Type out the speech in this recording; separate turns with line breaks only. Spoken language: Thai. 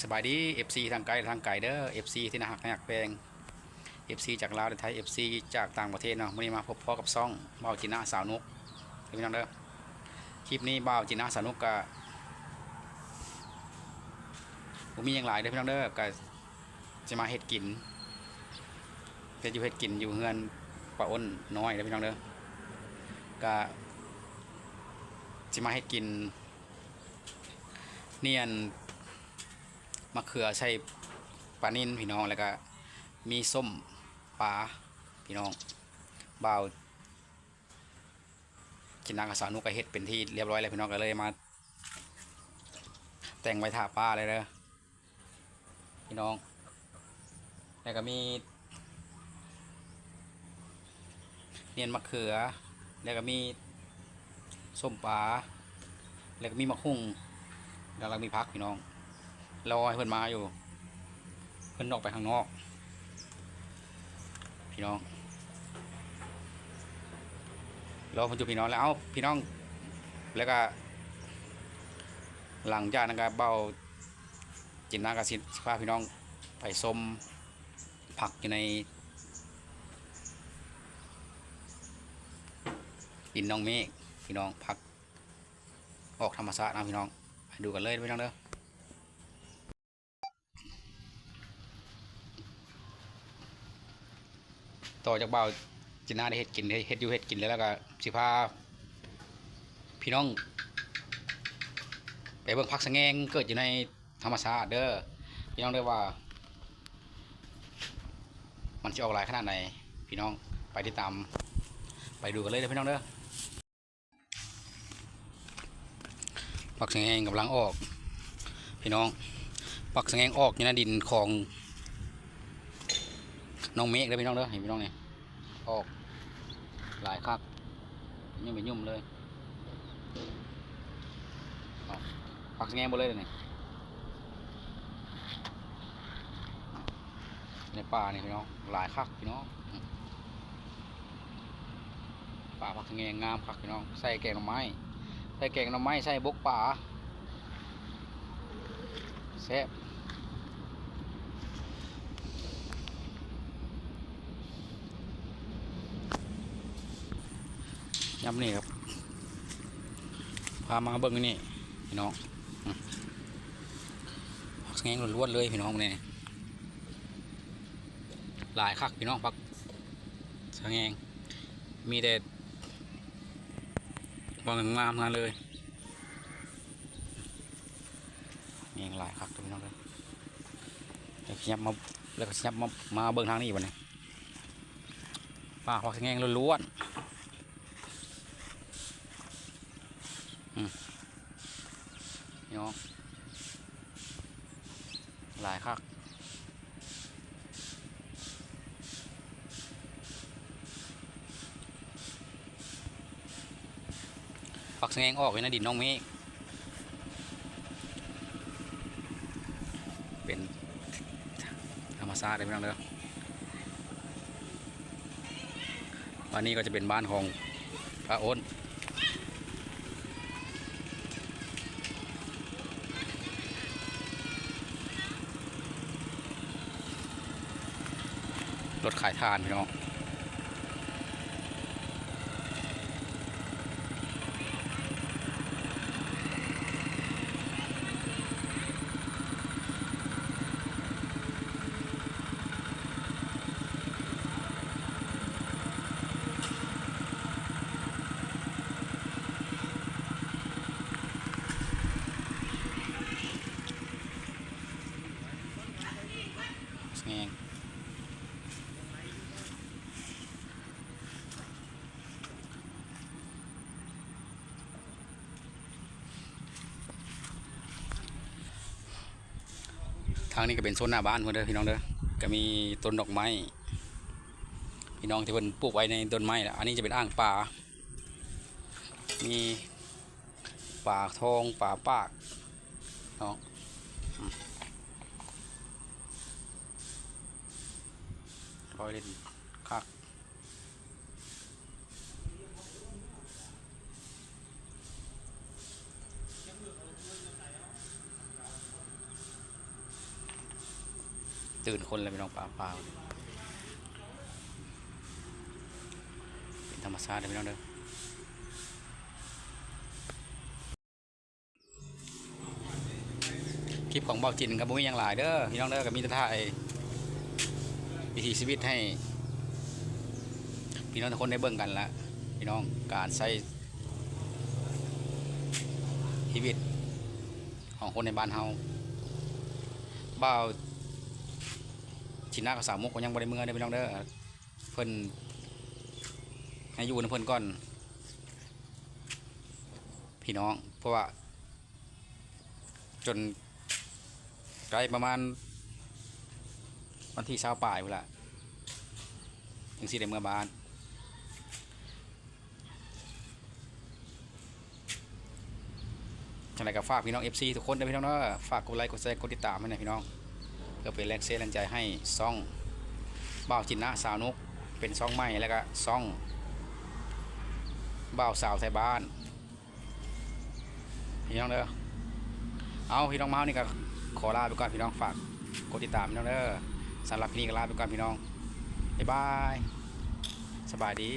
สบายดี FC ทางไกลทางไกลเด้อ FC ที่นาหักนาหักแปลง FC จากลาวไทย FC จากต่างประเทศเนาะวันนี้มาพบพ่อกับซ่องบ่าวจินะสาวนุกเดี๋ยวพี่น้องเด้อคลิปนี้บ่าวจินะสาวนุกก็ผมมีอย่างหลายเด้อพี่น้องเด้อก็จะมาเฮ็ดกินจะอยู่เฮ็ดกินอยู่เฮือนป้าอ้นน้อยเด้อพี่น้องเด้อก็จะมาเฮ็ดกิน เนียน มะเขือใส่ปลานิ่นพี่น้องแล้วก็มีส้มปลาพี่น้องบ่าวจินนางกับสาวนุกเฮ็ดเป็นที่เรียบร้อยแล้วพี่น้องก็เลยมา แต่งไว้ถาป้าเลยเด้อพี่น้อง แล้วก็มี เนียนมะเขือ แล้วก็มีส้มปลาแล้วก็มีมะฮุ่งกำลังมีพักพี่น้อง รอให้เพื่อนมาอยู่ เพื่อนออกไปข้างนอก พี่น้องรอเพื่อนจุพี่น้องแล้วเอ้าพี่น้อง แล้วก็ หลังจากนั้นก็เบาจินนากระสิพาพี่น้องไปส้มผักอยู่ในดินน้องเมฆพี่น้องผักออกธรรมชาตินะพี่น้องไปดูกันเลยพี่น้องเด้อ ต่อจากเบาจิน่าได้เฮ็ดกินเฮ็ดอยู่เฮ็ดกินแล้วก็สิพาพี่น้อง ไปเบิ่งพักสะแงงเกิดอยู่ในธรรมชาติเด้อพี่น้องเด้ว่า มันจะออกหลายขนาดไหนพี่น้องไปติดตาม ไปดูกันเลยเด้อพี่น้องเด้อปักสงแงงกำลังออก พี่น้องปักสงแงงออกอยู่ในดินของ น้องเมฆเลยพี่น้องเด้อเห็นพี่น้องเนี่ยออกหลายคักยุ่มไปยุ่มเลยปักสังแงงหมดเลยเนี่ยนี้ในป่านี่พี่น้องหลายคักพี่น้องป่าปักสังแงงงามคักพี่น้องใส่แกงหน่อไม้ใส่แกงหน่อไม้ใส่บกป่าแซ่บ ย้ำนี่ครับ พามาเบิ่งนี่พี่น้องอืมผักแงงล้วนเลยพี่น้องเนี่ยหลายคักพี่น้องผักสะแงงมีแต่บางงามงานเลยมีอย่งหลายคักพี่น้องเลยเดี๋ยวขยับมาแล้วก็ขยับมามาเบิ่งทางนี้วันนี้ป่าพักแงงล้วนๆ น้องหลายครับปักแงงออกไว้ในะดินน้องเมฆเป็นธรรมชาติเลยพี่น้องเด้อบ้านนี้ก็จะเป็นบ้านของพระโอ้น รถขายทานพี่น้อง แงง ทางนี้ก็เป็นโซนหน้าบ้านเพื่อนเด้อพี่น้องเด้อก็มีต้นดอกไม้พี่น้องที่เพิ่นปลูกไว้ในต้นไม้ละอันนี้จะเป็นอ่างป่า มีป่าทองป่าปากเนาะคอยเล่นคัก ตื่นคนเลยพี่น้องป่าป่าเป็นธรรมชาติเลยพี่น้องเด้อคลิปของเบาจินกับบุ้ยยังหลายเด้อพี่น้องเด้อกับมีแต่ถ่ายวิถีชีวิตให้ พี่น้องทุกคนได้เบิ่งกันละพี่น้องการใช้ชีวิตของคนในบ้านเฮาบ่า วชินนากับสาวมุกก็ยังบ่ได้เมื่อเด้พี่น้องเด้อเพิ่นให้อยู่นำเพิ่นก่อน พี่น้อง เพราะว่า จนไกลประมาณ วันที่เช้าป่ายพุ่นละถึงสิได้เมื่อบานจังไรก็ฝากพี่น้อง FC ทุกคนด้พี่น้องเนาะฝากกดไลค์กดแชร์กดติดตามให้หน่อยพี่น้อง เพื่อเป็นแรงเชียแรงใจให้ซ่องบ่าวจินนะสาวนุกเป็นซ่องใหม่แล้วก็ซ่องบ่าวสาวไทยบ้านพี่น้องเด้อเอาพี่น้องเมาส์นี่ก็ขอลาไปก่อนพี่น้องฝากกดติดตามพี่น้องเด้อสำหรับพี่นี่ก็ลาไปก่อนพี่น้องบ๊ายบายสบายดี